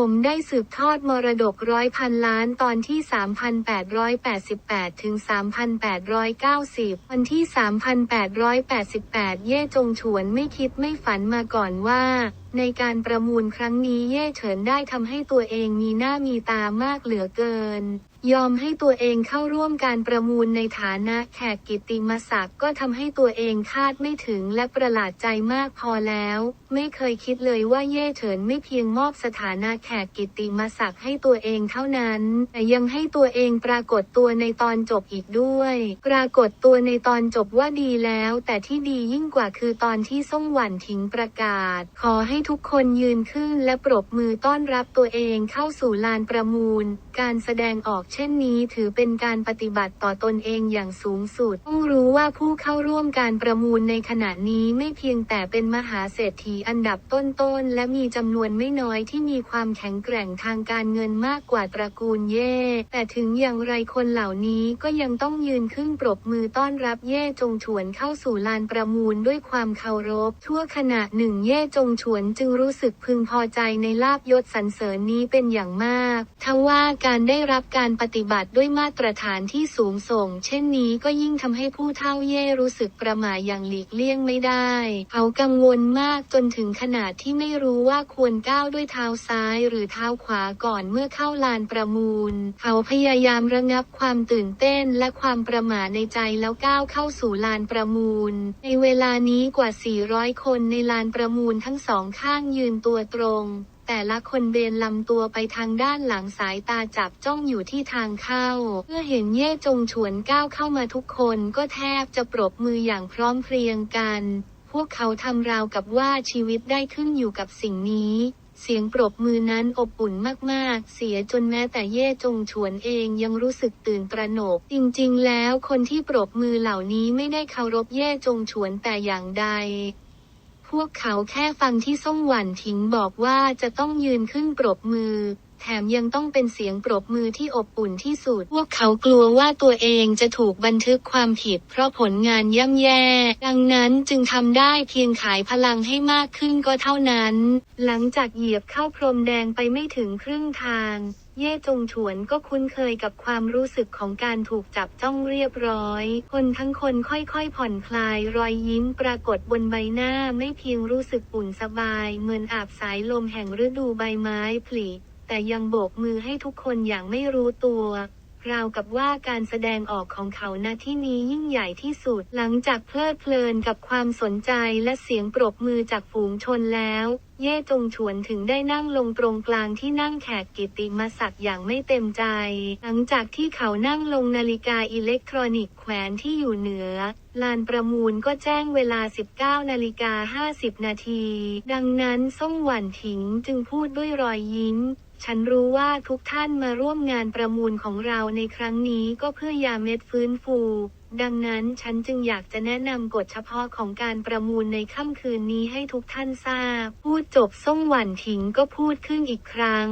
ผมได้สืบทอดมรดกร้อยพันล้านตอนที่ 3,888 ถึง 3,890 วันที่ 3,888 เย่จงฉวนไม่คิดไม่ฝันมาก่อนว่า ในการประมูลครั้งนี้เย่เฉินได้ทำให้ตัวเองมีหน้ามีตามากเหลือเกิน ยอมให้ตัวเองเข้าร่วมการประมูลในฐานะแขกกิติมศักดิ์ก็ทำให้ตัวเองคาดไม่ถึงและประหลาดใจมากพอแล้ว ไม่เคยคิดเลยว่าเย่เฉินไม่เพียงมอบสถานะแขกกิติมศักดิ์ให้ตัวเองเท่านั้น แต่ยังให้ตัวเองปรากฏตัวในตอนจบอีกด้วย ปรากฏตัวในตอนจบว่าดีแล้ว แต่ที่ดียิ่งกว่าคือตอนที่ส่งหวันถิงประกาศ ขอให้ทุกคนยืนขึ้นและปรบมือต้อนรับตัวเองเข้าสู่ลานประมูล การแสดงออกเช่นนี้ถือเป็นการปฏิบัติต่อตนเองอย่างสูงสุดต้องรู้ว่าผู้เข้าร่วมการประมูลในขณะนี้ไม่เพียงแต่เป็นมหาเศรษฐีอันดับต้นๆ และมีจำนวนไม่น้อยที่มีความแข็งแกร่งทางการเงินมากกว่าตระกูลเย่ แต่ถึงอย่างไรคนเหล่านี้ก็ยังต้องยืนขึ้นปรบมือต้อนรับเย่จงฉวนเข้าสู่ลานประมูลด้วยความเคารพชั่วขณะหนึ่งเย่จงฉวนจึงรู้สึกพึงพอใจในลาบยศสรรเสริญนี้เป็นอย่างมาก ทว่าการได้รับการปฏิบัติด้วยมาตรฐานที่สูงส่ง เช่นนี้ก็ยิ่งทำให้ผู้เฒ่าเย่รู้สึกประหม่าอย่างหลีกเลี่ยงไม่ได้ เขากังวลมากจนถึงขนาดที่ไม่รู้ว่าควรก้าวด้วยเท้าซ้ายหรือเท้าขวาก่อนเมื่อเข้าลานประมูล เขาพยายามระงับความตื่นเต้นและความประหม่าในใจแล้วก้าวเข้าสู่ลานประมูล ในเวลานี้กว่า 400 คนในลานประมูลทั้งสองข้างยืนตัวตรง แต่ละคนเบนลำตัวไปทางด้านหลังสายตาจับจ้องอยู่ที่ทางเข้า เมื่อเห็นเย่จงฉวนก้าวเข้ามาทุกคนก็แทบจะปรบมืออย่างพร้อมเพรียงกัน พวกเขาทำราวกับว่าชีวิตได้ขึ้นอยู่กับสิ่งนี้เสียงปรบมือนั้นอบอุ่นมาก ๆ เสียจนแม้แต่เย่จงฉวนเองยังรู้สึกตื่นตระหนก จริง ๆ แล้วคนที่ปรบมือเหล่านี้ไม่ได้เคารพเย่จงฉวนแต่อย่างใด พวกเขาแค่ฟังที่ส่งหวันถิงบอกว่าจะต้องยืนขึ้นปรบมือ แถมยังต้องเป็นเสียงปรบมือที่อบอุ่นที่สุด พวกเขากลัวว่าตัวเองจะถูกบันทึกความผิด เพราะผลงานย่ำแย่ ดังนั้นจึงทำได้เพียงขายพลังให้มากขึ้นก็เท่านั้น หลังจากเหยียบเข้าพรมแดงไปไม่ถึงครึ่งทาง เย่จงฉวนก็คุ้นเคยกับความรู้สึกของการถูกจับจ้องเรียบร้อย คนทั้งคนค่อยๆผ่อนคลาย รอยยิ้มปรากฏบนใบหน้าไม่เพียงรู้สึกอุ่นสบาย เหมือนอาบสายลมแห่งฤดูใบไม้ผลิแต่ยังโบกมือให้ทุกคนอย่างไม่รู้ตัว ราวกับว่าการแสดงออกของเขาณที่นี้ยิ่งใหญ่ที่สุด หลังจากเพลิดเพลินกับความสนใจและเสียงปรบมือจากฝูงชนแล้ว เย่จงฉวนถึงได้นั่งลงตรงกลางที่นั่งแขกกิตติมศักดิ์อย่างไม่เต็มใจ หลังจากที่เขานั่งลงนาฬิกาอิเล็กทรอนิกส์แขวนที่อยู่เหนือลานประมูลก็แจ้งเวลา 19นาฬิกา50 นาที ดังนั้นส่งหวันถิงจึงพูดด้วยรอยยิ้ม ฉันรู้ว่าทุกท่านมาร่วมงานประมูลของเราในครั้งนี้ก็เพื่อยาเม็ดฟื้นฟู ดังนั้นฉันจึงอยากจะแนะนำกฎเฉพาะของการประมูลในค่ำคืนนี้ให้ทุกท่านทราบ พูดจบส่งหวันทิ้งก็พูดขึ้นอีกครั้ง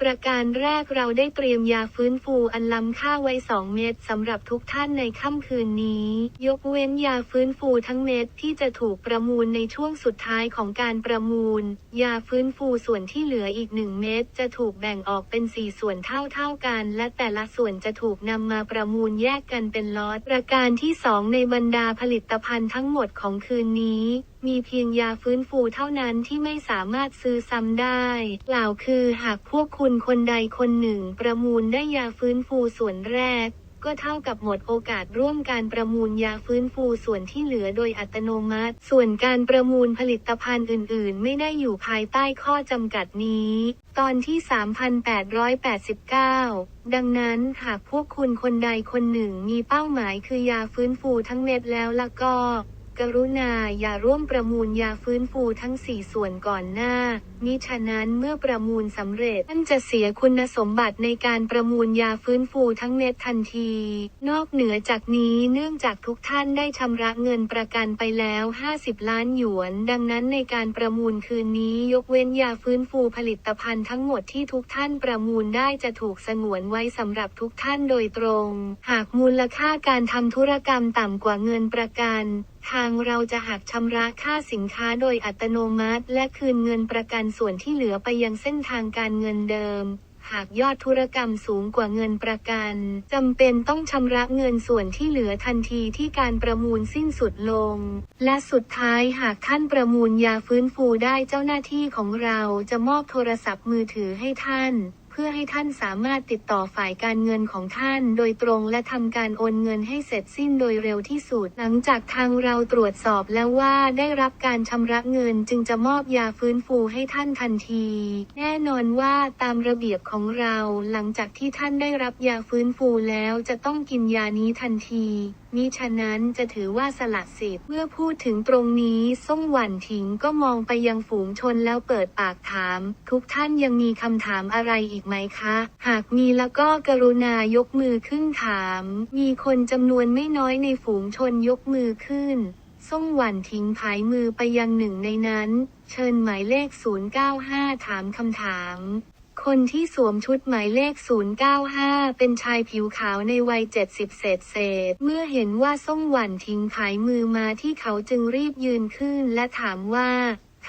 ประการแรกเราได้เตรียมยาฟื้นฟูอันล้ำค่าไว้ 2 เม็ดสำหรับทุกท่านในค่ำคืนนี้ ยกเว้นยาฟื้นฟูทั้งเม็ดที่จะถูกประมูลในช่วงสุดท้ายของการประมูล ยาฟื้นฟูส่วนที่เหลืออีกหนึ่งเม็ดจะถูกแบ่งออกเป็น 4 ส่วนเท่าๆกัน และแต่ละส่วนจะถูกนำมาประมูลแยกกันเป็นล็อตประการที่ 2 ในบรรดาผลิตภัณฑ์ทั้งหมดของคืนนี้ มีเพียงยาฟื้นฟูเท่านั้นที่ไม่สามารถซื้อซ้ำได้กล่าวคือหากพวกคุณคนใดคนหนึ่งประมูลได้ยาฟื้นฟูส่วนแรกก็เท่ากับหมดโอกาสร่วมการประมูลยาฟื้นฟูส่วนที่เหลือโดยอัตโนมัติ ส่วนการประมูลผลิตภัณฑ์อื่น ๆ ไม่ได้อยู่ภายใต้ข้อจำกัดนี้ ตอนที่ 3,889 ดังนั้นหากพวกคุณคนใดคนหนึ่งมีเป้าหมายคือยาฟื้นฟูทั้งเม็ดแล้วละก็ กรุณาอย่าร่วมประมูลยาฟื้นฟูทั้ง 4 ส่วนก่อนหน้ามิฉะนั้นเมื่อประมูลสำเร็จท่านจะเสียคุณสมบัติในการประมูลยาฟื้นฟูทั้งเม็ดทันที นอกเหนือจากนี้เนื่องจากทุกท่านได้ชำระเงินประกันไปแล้ว 50 ล้านหยวน ดังนั้นในการประมูลคืนนี้ยกเว้นยาฟื้นฟูผลิตภัณฑ์ทั้งหมดที่ทุกท่านประมูลได้จะถูกสงวนไว้สำหรับทุกท่านโดยตรง หากมูลค่าการทำธุรกรรมต่ำกว่าเงินประกัน ทางเราจะหักชำระค่าสินค้าโดยอัตโนมัติ และคืนเงินประกันส่วนที่เหลือไปยังเส้นทางการเงินเดิม หากยอดธุรกรรมสูงกว่าเงินประกันจำเป็นต้องชำระเงินส่วนที่เหลือทันทีที่การประมูลสิ้นสุดลง และสุดท้ายหากท่านประมูลยาฟื้นฟูได้เจ้าหน้าที่ของเราจะมอบโทรศัพท์มือถือให้ท่าน เพื่อให้ท่านสามารถติดต่อฝ่ายการเงินของท่านโดยตรงและทำการโอนเงินให้เสร็จสิ้นโดยเร็วที่สุด หลังจากทางเราตรวจสอบแล้วว่าได้รับการชำระเงินจึงจะมอบยาฟื้นฟูให้ท่านทันที แน่นอนว่าตามระเบียบของเราหลังจากที่ท่านได้รับยาฟื้นฟูแล้วจะต้องกินยานี้ทันทีมิฉะนั้นจะถือว่าสละสิทธิ์เมื่อพูดถึงตรงนี้ส้มหวันถิงก็มองไปยังฝูงชนแล้วเปิดปากถาม ทุกท่านยังมีคำถามอะไรอีกไหมคะ หากมีแล้วก็กรุณายกมือขึ้นถาม มีคนจำนวนไม่น้อยในฝูงชนยกมือขึ้นส้มหวันทิ้งผายมือไปยังหนึ่งในนั้น เชิญหมายเลข 095 ถามคำถามคนที่สวมชุดหมายเลข 095 เป็นชายผิวขาวในวัย 70 เศษเศษ เมื่อเห็นว่าส้มหวันทิ้งผายมือมาที่เขาจึงรีบยืนขึ้นและถามว่า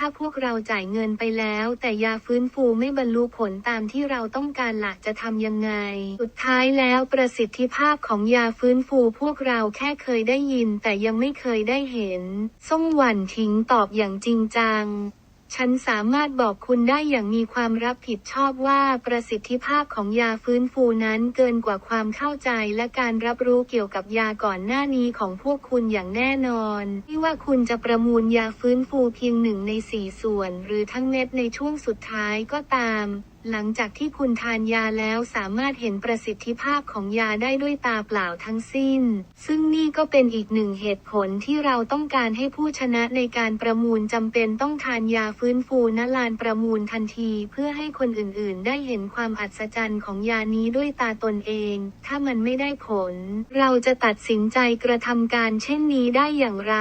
ถ้าพวกเราจ่ายเงินไปแล้ว แต่ยาฟื้นฟูไม่บรรลุผลตามที่เราต้องการหละจะทำยังไง สุดท้ายแล้วประสิทธิภาพของยาฟื้นฟูพวกเราแค่เคยได้ยินแต่ยังไม่เคยได้เห็น ส้มหวันทิ้งตอบอย่างจริงจัง ฉันสามารถบอกคุณได้อย่างมีความรับผิดชอบว่าประสิทธิภาพของยาฟื้นฟูนั้นเกินกว่าความเข้าใจและการรับรู้เกี่ยวกับยาก่อนหน้านี้ของพวกคุณอย่างแน่นอนที่ว่าคุณจะประมูลยาฟื้นฟูเพียงหนึ่งในสี่ส่วน หรือทั้งเม็ดในช่วงสุดท้ายก็ตาม หลังจากที่คุณทานยาแล้วสามารถเห็นประสิทธิภาพของยาได้ด้วยตาเปล่าทั้งสิ้น ซึ่งนี่ก็เป็นอีกหนึ่งเหตุผลที่เราต้องการให้ผู้ชนะในการประมูลจำเป็นต้องทานยาฟื้นฟูณลานประมูลทันที เพื่อให้คนอื่นๆ ได้เห็นความอัศจรรย์ของยานี้ด้วยตาตนเอง ถ้ามันไม่ได้ผล เราจะตัดสินใจกระทำการเช่นนี้ได้อย่างไร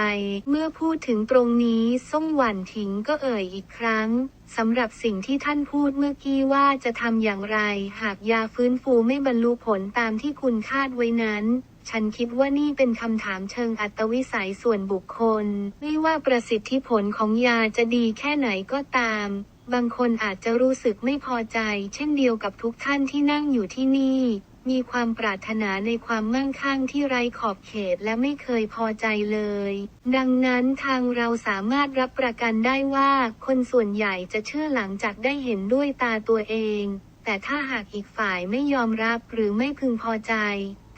เมื่อพูดถึงตรงนี้ส้มหวันถิงก็เอ่ยอีกครั้ง สำหรับสิ่งที่ท่านพูดเมื่อกี้ว่าจะทำอย่างไร หากยาฟื้นฟูไม่บรรลุผลตามที่คุณคาดไว้นั้น ฉันคิดว่านี่เป็นคำถามเชิงอัตวิสัยส่วนบุคคล ไม่ว่าประสิทธิผลของยาจะดีแค่ไหนก็ตาม บางคนอาจจะรู้สึกไม่พอใจ เช่นเดียวกับทุกท่านที่นั่งอยู่ที่นี่ มีความปรารถนาในความมั่งคั่งที่ไร้ขอบเขตและไม่เคยพอใจเลย ดังนั้นทางเราสามารถรับประกันได้ว่า คนส่วนใหญ่จะเชื่อหลังจากได้เห็นด้วยตาตัวเอง แต่ถ้าหากอีกฝ่ายไม่ยอมรับหรือไม่พึงพอใจ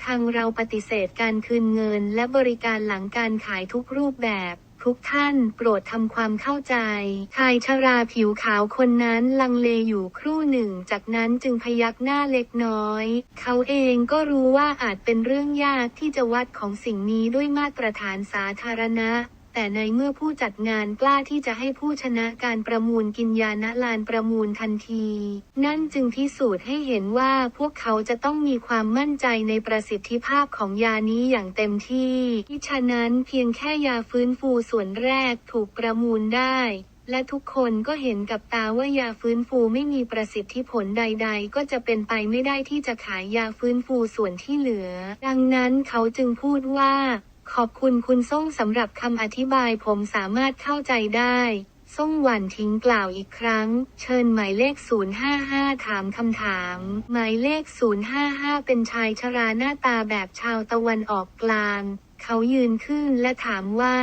ทางเราปฏิเสธการคืนเงินและบริการหลังการขายทุกรูปแบบ ทุกท่านโปรดทำความเข้าใจชายชราผิวขาวคนนั้นลังเลอยู่ครู่หนึ่ง จากนั้นจึงพยักหน้าเล็กน้อย เขาเองก็รู้ว่าอาจเป็นเรื่องยากที่จะวัดของสิ่งนี้ด้วยมาตรฐานสาธารณะ แต่ในเมื่อผู้จัดงานกล้าที่จะให้ผู้ชนะการประมูลกินยาณลานประมูลทันที นั่นจึงพิสูจน์ให้เห็นว่าพวกเขาจะต้องมีความมั่นใจในประสิทธิภาพของยานี้อย่างเต็มที่ที่ฉะนั้นเพียงแค่ยาฟื้นฟูส่วนแรกถูกประมูลได้และทุกคนก็เห็นกับตาว่ายาฟื้นฟูไม่มีประสิทธิผลใด ๆ ก็จะเป็นไปไม่ได้ที่จะขายยาฟื้นฟูส่วนที่เหลือ ดังนั้นเขาจึงพูดว่า ขอบคุณคุณส่งสำหรับคำอธิบายผมสามารถเข้าใจได้ส่งหวันทิ้งกล่าวอีกครั้ง เชิญหมายเลข 055 ถามคำถาม หมายเลข 055 เป็นชายชราหน้าตาแบบชาวตะวันออกกลาง เขายืนขึ้นและถามว่า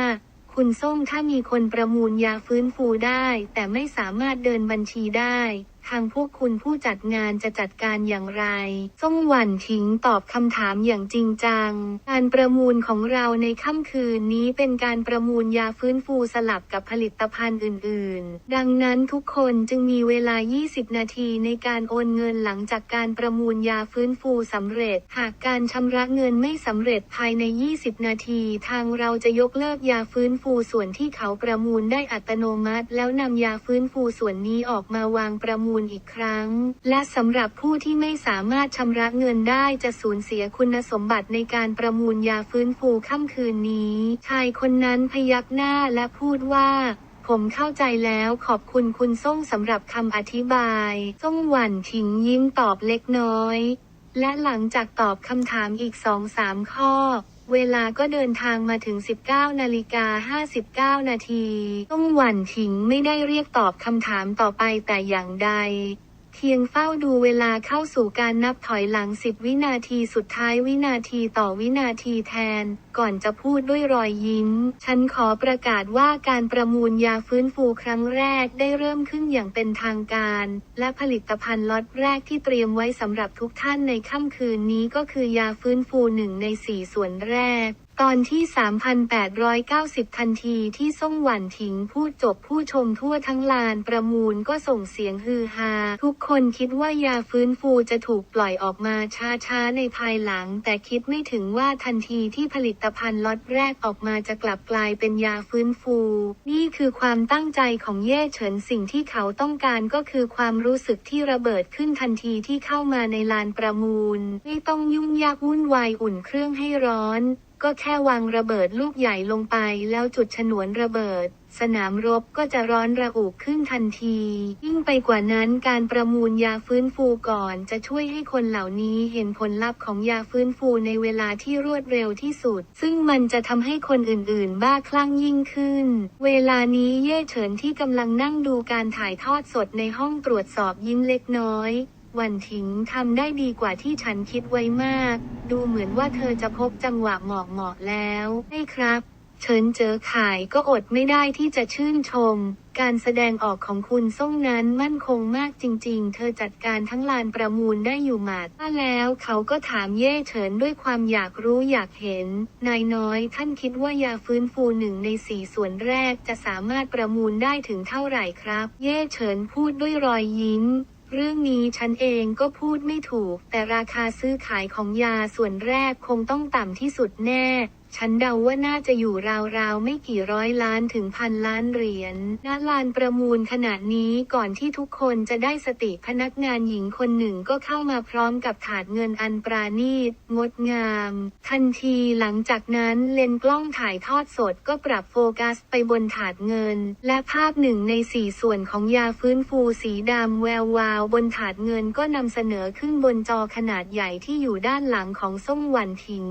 คุณส้มถ้ามีคนประมูลยาฟื้นฟูได้ แต่ไม่สามารถเดินบัญชีได้ ทางพวกคุณผู้จัดงานจะจัดการอย่างไรส้มหวันถิงตอบคำถามอย่างจริงจัง การประมูลของเราในค่ำคืนนี้เป็นการประมูลยาฟื้นฟูสลับกับผลิตภัณฑ์อื่น ๆ ดังนั้นทุกคนจึงมีเวลา 20 นาทีในการโอนเงินหลังจากการประมูลยาฟื้นฟูสำเร็จ หากการชำระเงินไม่สำเร็จภายใน 20 นาที ทางเราจะยกเลิกยาฟื้นฟูส่วนที่เขาประมูลได้อัตโนมัติ แล้วนำยาฟื้นฟูส่วนนี้ออกมาวางประมูลอีกครั้ง และสำหรับผู้ที่ไม่สามารถชำระเงินได้จะสูญเสียคุณสมบัติในการประมูลยาฟื้นฟูค่ำคืนนี้ ชายคนนั้นพยักหน้าและพูดว่าผมเข้าใจแล้วขอบคุณคุณส่งสำหรับคำอธิบายส่งหวันถิงยิ้มตอบเล็กน้อย และหลังจากตอบคำถามอีกสองสามข้อ เวลาก็เดินทางมาถึง 19 นาฬิกา 59 นาที ต้องหวั่นทิ้งไม่ได้เรียกตอบคำถามต่อไปแต่อย่างใด พียงเฝ้าดูเวลาเข้าสู่การนับถอยหลัง10วินาทีสุดท้ายวินาทีต่อวินาทีแทน ก่อนจะพูดด้วยรอยยิ้ม ฉันขอประกาศว่าการประมูลยาฟื้นฟูครั้งแรกได้เริ่มขึ้นอย่างเป็นทางการ และผลิตภัณฑ์ล็อตแรกที่เตรียมไว้สำหรับทุกท่านในค่ำคืนนี้ก็คือยาฟื้นฟูหนึ่งในสี่ส่วนแรก ตอนที่ 3,890 ทันทีที่ส่งหวันถิงพูดจบผู้ชมทั่วทั้งลานประมูลก็ส่งเสียงฮือฮา ทุกคนคิดว่ายาฟื้นฟูจะถูกปล่อยออกมาช้าๆ ในภายหลัง แต่คิดไม่ถึงว่าทันทีที่ผลิตภัณฑ์ล็อตแรกออกมาจะกลับกลายเป็นยาฟื้นฟู นี่คือความตั้งใจของเย่เฉินสิ่งที่เขาต้องการก็คือความรู้สึกที่ระเบิดขึ้นทันทีที่เข้ามาในลานประมูล ไม่ต้องยุ่งยากวุ่นวายอุ่นเครื่องให้ร้อน ก็แค่วางระเบิดลูกใหญ่ลงไปแล้วจุดฉนวนระเบิด สนามรบก็จะร้อนระอุขึ้นทันที ยิ่งไปกว่านั้นการประมูลยาฟื้นฟูก่อนจะช่วยให้คนเหล่านี้เห็นผลลัพธ์ของยาฟื้นฟูในเวลาที่รวดเร็วที่สุด ซึ่งมันจะทำให้คนอื่นๆ บ้าคลั่งยิ่งขึ้น เวลานี้เย่เฉินที่กำลังนั่งดูการถ่ายทอดสดในห้องตรวจสอบยิ้มเล็กน้อย วันถิงทำได้ดีกว่าที่ฉันคิดไว้มาก ดูเหมือนว่าเธอจะพบจังหวะเหมาะเหมาะๆแล้วใช่ครับเฉินเจอข่ายก็อดไม่ได้ที่จะชื่นชม การแสดงออกของคุณส่งนั้นมั่นคงมากจริง ๆ เธอจัดการทั้งลานประมูลได้อยู่หมาดถ้าแล้วเขาก็ถามเย่เฉินด้วยความอยากรู้อยากเห็น นายน้อยท่านคิดว่ายาฟื้นฟูหนึ่งในสี่ส่วนแรกจะสามารถประมูลได้ถึงเท่าไหร่ครับ เย่เฉินพูดด้วยรอยยิ้ม เรื่องนี้ฉันเองก็พูดไม่ถูก แต่ราคาซื้อขายของยาส่วนแรกคงต้องต่ำที่สุดแน่ ฉันเดาว่าน่าจะอยู่ราวๆไม่กี่ร้อยล้านถึงพันล้านเหรียญณลานประมูลขณะนี้ก่อนที่ทุกคนจะได้สติพนักงานหญิงคนหนึ่งก็เข้ามาพร้อมกับถาดเงินอันปราณีต งดงาม ทันทีหลังจากนั้นเลนกล้องถ่ายทอดสดก็ปรับโฟกัสไปบนถาดเงิน และภาพหนึ่งในสี่ส่วนของยาฟื้นฟูสีดำแวววาวบนถาดเงินก็นำเสนอขึ้นบนจอขนาดใหญ่ที่อยู่ด้านหลังของส้มหวันถิง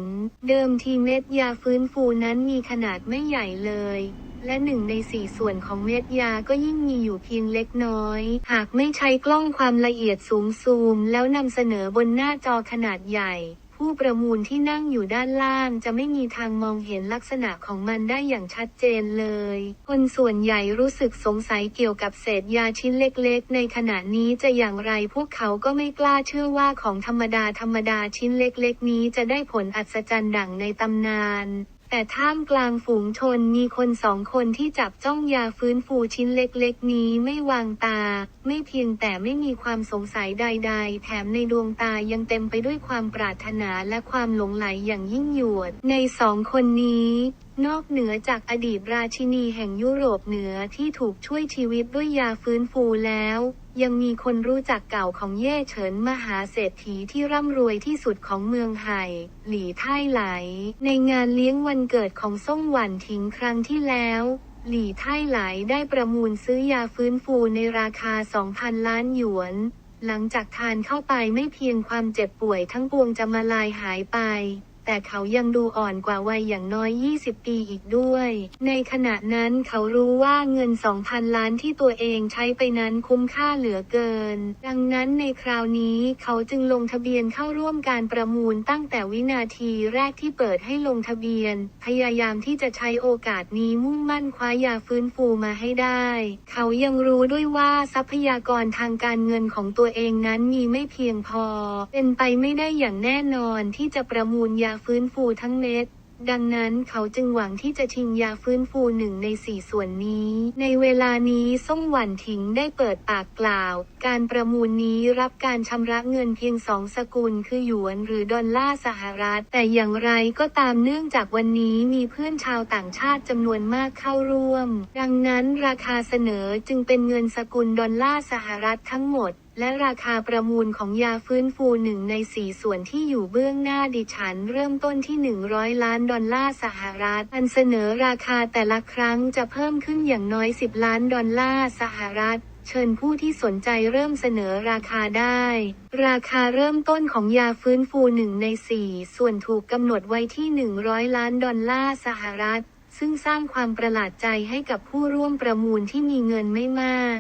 เดิมทีเม็ดยาฟื้นฟูนั้นมีขนาดไม่ใหญ่เลย และหนึ่งในสี่ส่วนของเม็ดยาก็ยิ่งมีอยู่เพียงเล็กน้อย หากไม่ใช้กล้องความละเอียดสูงซูม แล้วนำเสนอบนหน้าจอขนาดใหญ่ ผู้ประมูลที่นั่งอยู่ด้านล่างจะไม่มีทางมองเห็นลักษณะของมันได้อย่างชัดเจนเลย คนส่วนใหญ่รู้สึกสงสัยเกี่ยวกับเศษยาชิ้นเล็กๆ ในขณะนี้จะอย่างไรพวกเขาก็ไม่กล้าเชื่อว่าของธรรมดาธรรมดาชิ้นเล็กๆ นี้จะได้ผลอัศจรรย์ดั่งในตำนาน แต่ท่ามกลางฝูงชนมีคนสองคนที่จับจ้องยาฟื้นฟูชิ้นเล็กๆ นี้ไม่วางตา ไม่เพียงแต่ไม่มีความสงสัยใด ๆ แถมในดวงตายังเต็มไปด้วยความปรารถนาและความหลงไหลอย่างยิ่งยวด ในสองคนนี้ นอกเหนือจากอดีตราชินีแห่งยุโรปเหนือที่ถูกช่วยชีวิตด้วยยาฟื้นฟูแล้ว ยังมีคนรู้จักเก่าของเย่เฉินมหาเศรษฐีที่ร่ำรวยที่สุดของเมืองไห่หลี่ไท่ไหล ในงานเลี้ยงวันเกิดของซ่งหวันถิงครั้งที่แล้วหลี่ไท่ไหลได้ประมูลซื้อยาฟื้นฟูในราคา 2,000 ล้านหยวน หลังจากทานเข้าไปไม่เพียงความเจ็บป่วยทั้งปวงจะมาลายหายไป แต่เขายังดูอ่อนกว่าวัยอย่างน้อย 20 ปีอีกด้วย ในขณะนั้นเขารู้ว่าเงิน 2,000 ล้านที่ตัวเองใช้ไปนั้นคุ้มค่าเหลือเกิน ดังนั้นในคราวนี้เขาจึงลงทะเบียนเข้าร่วมการประมูลตั้งแต่วินาทีแรกที่เปิดให้ลงทะเบียน พยายามที่จะใช้โอกาสนี้มุ่งมั่นคว้ายาฟื้นฟูมาให้ได้ เขายังรู้ด้วยว่าทรัพยากรทางการเงินของตัวเองนั้นมีไม่เพียงพอ เป็นไปไม่ได้อย่างแน่นอนที่จะประมูลยาฟื้นฟูทั้งเม็ดดังนั้นเขาจึงหวังที่จะชิงยาฟื้นฟูหนึ่งในสี่ส่วนนี้ ในเวลานี้ส่งหวันถิงได้เปิดปากกล่าว การประมูลนี้รับการชำระเงินเพียงสองสกุลคือหยวนหรือดอลลาร์สหรัฐ แต่อย่างไรก็ตามเนื่องจากวันนี้มีเพื่อนชาวต่างชาติจำนวนมากเข้าร่วม ดังนั้นราคาเสนอจึงเป็นเงินสกุลดอลลาร์สหรัฐทั้งหมด และราคาประมูลของยาฟื้นฟูหนึ่งในสี่ส่วนที่อยู่เบื้องหน้าดิฉันเริ่มต้นที่ 100 ล้านดอลลาร์สหรัฐ อันเสนอราคาแต่ละครั้งจะเพิ่มขึ้นอย่างน้อย 10 ล้านดอลลาร์สหรัฐเชิญผู้ที่สนใจเริ่มเสนอราคาได้ ราคาเริ่มต้นของยาฟื้นฟูหนึ่งในสี่ส่วนถูกกำหนดไว้ที่ 100 ล้านดอลลาร์สหรัฐ ซึ่งสร้างความประหลาดใจให้กับผู้ร่วมประมูลที่มีเงินไม่มาก